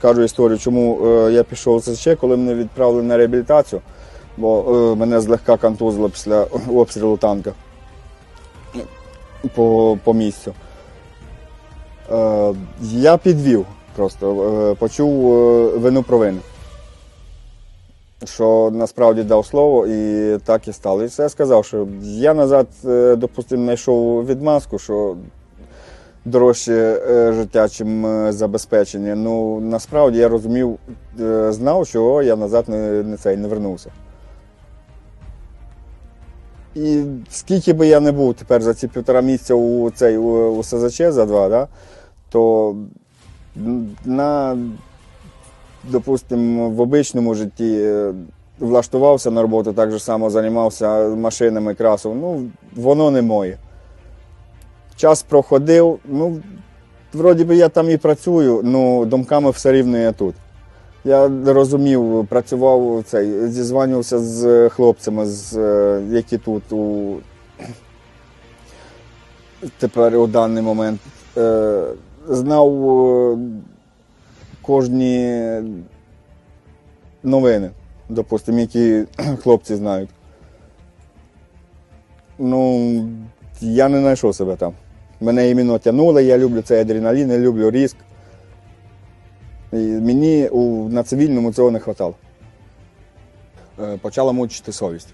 Кажу історію, чому е, я пішов в СЗЧ, коли мене відправили на реабілітацію, бо е, мене злегка контузило після обстрілу танка по, по місцю. Е, я підвів просто, почув вину провини. Що насправді дав слово, і так і стало. І все сказав, що я назад, допустимо, знайшов відмазку, що дорожче е, життя, чим е, забезпечення. Ну насправді я розумів, е, знав, що я назад не, не цей не вернувся. І скільки би я не був тепер за ці півтора місяця у цей у, у СЗЧ за два, да, то на, допустимо, в обичному житті влаштувався на роботу, так же само займався машинами, красив. Ну, воно не моє. Час проходив, ну, вроді би я там і працюю, ну думками все рівно я тут. Я розумів, працював цей, зізванювався з хлопцями, з, е, які тут у тепер у даний момент. Е, знав е, кожні новини, допустимо, які хлопці знають. Ну, я не знайшов себе там. Мене іменно тягнуло, я люблю цей адреналін, я люблю риск. І мені на цивільному цього не вистачало. Почала мучити совість.